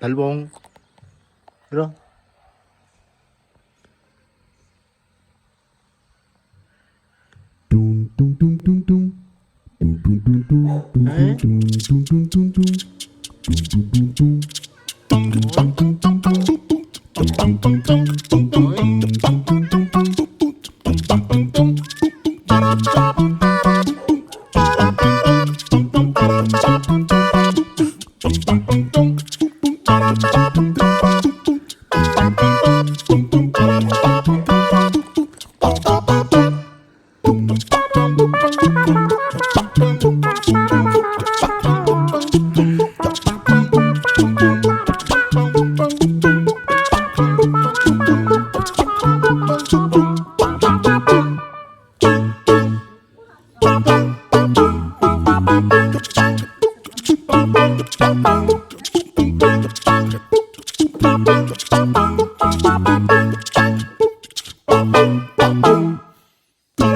달봉. 들어. 뚱뚱뚱뚱뚱 뚱뚱뚱뚱뚱뚱뚱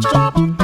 much.